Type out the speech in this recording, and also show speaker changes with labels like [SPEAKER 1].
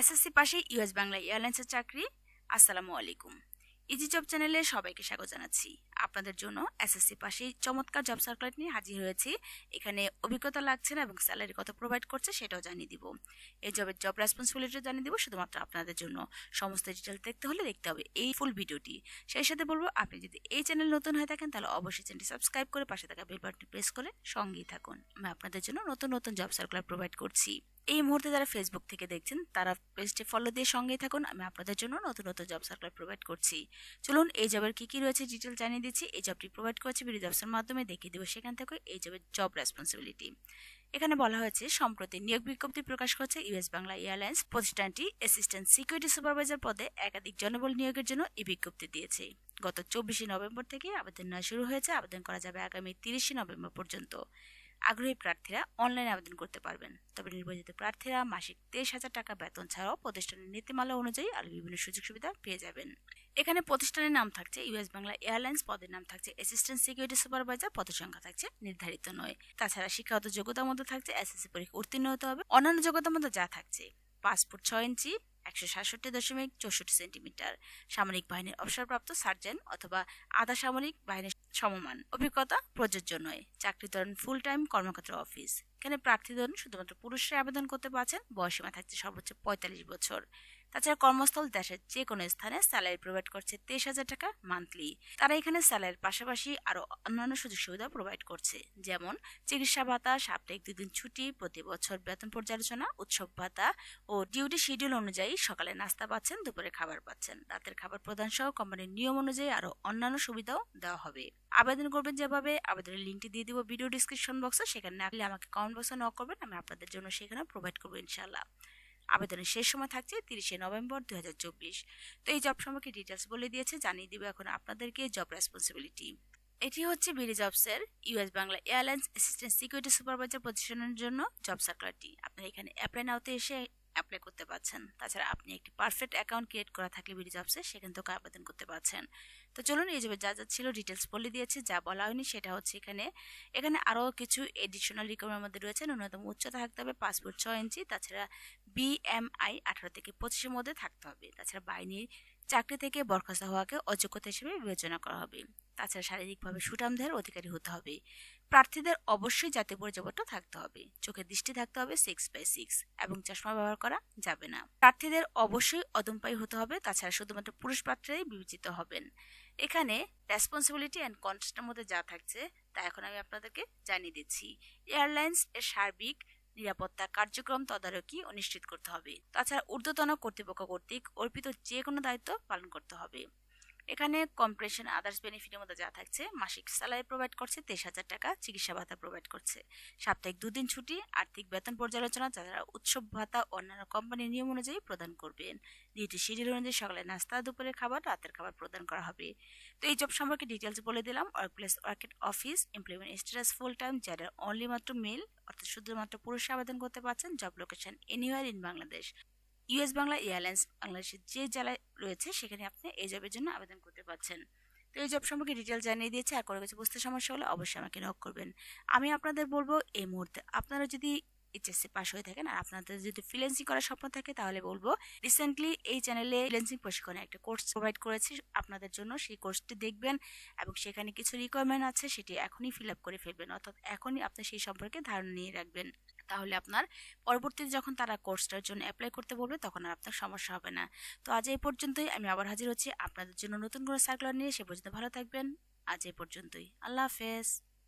[SPEAKER 1] SSC পাশে US Bangla এয়ারলাইন্সের চাকরি। আসসালামু আলাইকুম। ইজি জব চ্যানেলে সবাইকে স্বাগত জানাচ্ছি। আপনাদের জন্য এসএসসি পাশে চমৎকার জব সার্কুলার নিয়ে হাজির হয়েছি। এখানে অভিজ্ঞতা লাগছে না এবং স্যালারি কত প্রোভাইড করছে সেটাও জানিয়ে দিব। এই জবের জব রেসপন্সিবিলিটিও জানিয়ে দিব, শুধুমাত্র আপনাদের জন্য। সমস্ত ডিটেল দেখতে হলে দেখতে হবে এই ফুল ভিডিওটি। সেই সাথে বলব, আপনি যদি এই চ্যানেল নতুন হয়ে থাকেন, তাহলে অবশ্যই চ্যানেলটি সাবস্ক্রাইব করে পাশে থাকা বেল বাটনটি প্রেস করে সঙ্গেই থাকুন। আমি আপনাদের জন্য নতুন নতুন জব সার্কুলার প্রোভাইড করছি। এই মুহূর্তে যারা ফেসবুক থেকে দেখছেন, তারা পেজটি ফলো দিয়ে সঙ্গেই থাকুন। আমি আপনাদের জন্য নতুন নতুন জব সার্কুলার প্রোভাইড করছি। চলুন, এই জবের কী কী রয়েছে ডিটেল জানিয়ে দিচ্ছি। এই জবটি প্রোভাইড করছে বিডি জবসের মাধ্যমে, দেখিয়ে দেবো সেখান থেকে এই জবের জব রেসপন্সিবিলিটি এখানে বলা হয়েছে, সম্প্রতি নিয়োগ বিজ্ঞপ্তি প্রকাশ করছে ইউএস বাংলা এয়ারলাইন্স প্রতিষ্ঠানটি অ্যাসিস্ট্যান্ট সিকিউরিটি সুপারভাইজার পদে একাধিক জনবল নিয়োগের জন্য এই বিজ্ঞপ্তি দিয়েছে। গত চব্বিশে নভেম্বর থেকে আবেদন নেওয়া শুরু হয়েছে। আবেদন করা যাবে আগামী তিরিশে নভেম্বর পর্যন্ত। আগ্রহী প্রার্থীরা অনলাইনে আবেদন করতে পারবেন। তবে নির্বাচিত প্রার্থীরা মাসিক তেইশ হাজার টাকা বেতন ছাড়াও প্রতিষ্ঠানের নীতিমালা অনুযায়ী আরও বিভিন্ন সুযোগ সুবিধা পেয়ে যাবেন। এখানে প্রতিষ্ঠানের নাম থাকছে ইউএস বাংলা এয়ারলাইন্স পদের নাম থাকছে অ্যাসিস্ট্যান্ট সিকিউরিটি সুপারভাইজার পদের সংখ্যা থাকছে নির্ধারিত নয়। তাছাড়া শিক্ষাগত যোগ্যতার মধ্যে থাকছে এসএসসি পরীক্ষা উত্তীর্ণ হতে হবে। অন্যান্য যোগ্যতার মধ্যে যা থাকছে পাসপোর্ট ছয় ইঞ্চি একশো সাতষট্টি দশমিক চৌষট্টি সেন্টিমিটার। সামরিক বাহিনীর অবসরপ্রাপ্ত সার্জেন্ট অথবা আধা সামরিক বাহিনীর সমমান। অভিজ্ঞতা, প্রযোজ্য নয়। চাকরি ধরেন ফুল টাইম কর্মক্ষেত্র অফিস এখানে প্রার্থী প্রার্থীগণ শুধুমাত্র পুরুষরা আবেদন করতে পারছেন বয়সীমা থাকছে সর্বোচ্চ পঁয়তাল্লিশ বছর। তাছাড়া কর্মস্থল দেশের যে কোনো স্থানে স্যালারি প্রোভাইড করছে তেইশ হাজার টাকা মান্থলি। তারা এখানে স্যালারির পাশাপাশি আরও অন্যান্য সুযোগ সুবিধা প্রোভাইড করছে, যেমন চিকিৎসা ভাতা, সাপ্তাহিক দুদিন ছুটি, প্রতি বছর বেতন পর্যালোচনা, উৎসব ভাতা ও ডিউটি শিডিউল অনুযায়ী সকালে নাস্তা পাচ্ছেন, দুপুরে খাবার পাচ্ছেন। রাতের খাবার প্রদান সহ কোম্পানির নিয়ম অনুযায়ী আরও অন্যান্য সুবিধাও দেওয়া হবে। আবেদন করবেন যেভাবে, আবেদনের লিঙ্কটি দিয়ে দিব ভিডিও ডিসক্রিপশন বক্সে, সেখানে না পেলে আমাকে কমেন্ট বক্সে নক করবেন, আমি আপনাদের জন্য সেখানে প্রোভাইড করব ইনশাল্লাহ আবেদনের শেষ সময় থাকছে তিরিশে নভেম্বর দুই হাজার চব্বিশ। তো এই জব সম্পর্কে ডিটেলস বলে দিয়েছে, জানিয়ে দিব এখন আপনাদেরকে জব রেসপন্সিবিলিটি এটি হচ্ছে BD জবসের US Bangla airlines assistant security supervisor পজিশনের জন্য জব সার্কুলারটি আপনারা এখানে অ্যাপ্লাই নাওতে এসে অ্যাপ্লাই করতে পারছেন। তাছাড়া আপনি একটি পারফেক্ট অ্যাকাউন্ট ক্রিয়েট করা থাকলে বিডি জবসে সেখান থেকে আবেদন করতে পারছেন। তো চলুন এই যাবে যা যা ছিল ডিটেলস বলে দিয়েছে, যা বলা হয়নি সেটা হচ্ছে এখানে। এখানে আরও কিছু এডিশনাল রিকোয়ারমেন্টের মধ্যে রয়েছে, ন্যূনতম উচ্চতা থাকতে হবে পাসপোর্ট ছয় ইঞ্চি, তাছাড়া বিএমআই আঠারো থেকে পঁচিশের মধ্যে থাকতে হবে। তাছাড়া বাহিনীর চাকরি থেকে বরখাস্ত হওয়াকে অযোগ্যতা হিসেবে বিবেচনা করা হবে। তাছাড়া শারীরিকভাবে সুঠামদের অধিকারী হতে হবে। প্রার্থীদের অবশ্যই জাতীয় পরিচয়পত্র থাকতে হবে। চোখের দৃষ্টি থাকতে হবে সিক্স বাই সিক্স এবং চশমা ব্যবহার করা যাবে না। প্রার্থীদের অবশ্যই অদম্পায়ী হতে হবে তাছাড়া শুধুমাত্র পুরুষ প্রার্থীরাই বিবেচিত হবেন। এখানে রেসপন্সিবিলিটি অ্যান্ড কন্টেস্টের মধ্যে যা থাকছে তা এখন আমি আপনাদেরকে জানিয়ে দিচ্ছি। এয়ারলাইন্স এর সার্বিক নিরাপত্তা কার্যক্রম তদারকি নিশ্চিত করতে হবে। তাছাড়া ঊর্ধ্বতন কর্তৃপক্ষ কর্তৃক অর্পিত যে কোনো দায়িত্ব পালন করতে হবে। এখানে কম্প্রেশন আদার্স বেনিফিটের মধ্যে যা থাকছে, মাসিক স্যালারি প্রোভাইড করছে, তেইশ হাজার টাকা, চিকিৎসা ভাতা প্রোভাইড করছে। সাপ্তাহিক দুদিন ছুটি, আর্থিক বেতন পর্যালোচনা যারা উৎসব ভাতা অন্যান্য কোম্পানির নিয়ম অনুযায়ী প্রদান করবেন। ডিউটি শিডিউল অনুযায়ী সকালে নাস্তা, দুপুরের খাবার, রাতের খাবার প্রদান করা হবে। তো এই জব সম্পর্কে ডিটেলস বলে দিলাম। Work place work at office employment status full time যারা অনলি মাত্র মেল অর্থাৎ শুধুমাত্র পুরুষ আবেদন করতে পারছেন job location anywhere in Bangladesh US Bangla airlines বাংলাদেশের যে জেলায় রয়েছে, সেখানে আপনি এই জবের জন্য আবেদন করতে পারছেন। তো এই জব সম্পর্কে ডিটেল জানিয়ে দিয়েছে। আর কোনো কিছু বুঝতে সমস্যা হলে অবশ্যই আমাকে নক করবেন। আমি আপনাদের বলব এই মুহূর্তে আপনারা যদি এইচএসসি পাস হয়ে থাকেন। আর আপনাদের যদি ফ্রিল্যান্সিং করার স্বপ্ন থাকে, তাহলে বলব রিসেন্টলি এই চ্যানেলে ফ্রিল্যান্সিং প্রশিক্ষণে একটা কোর্স প্রোভাইড করেছি। আপনাদের জন্য সেই কোর্সটি দেখবেন এবং সেখানে কিছু রিকোয়ারমেন্ট আছে, সেটি এখনই ফিল আপ করে ফেলবেন। অর্থাৎ এখনই আপনি সেই সম্পর্কে ধারণা নিয়ে রাখবেন। তাহলে আপনার পরবর্তীতে যখন তারা কোর্সটার জন্য অ্যাপ্লাই করতে বলবে, তখন আর আপনার সমস্যা হবে না। তো আজ এই পর্যন্তই। আমি আবার হাজির হচ্ছি আপনাদের জন্য নতুন কোনো সার্কুলার নিয়ে। সে পর্যন্ত ভালো থাকবেন। আজ এই পর্যন্তই। আল্লাহ হাফেজ।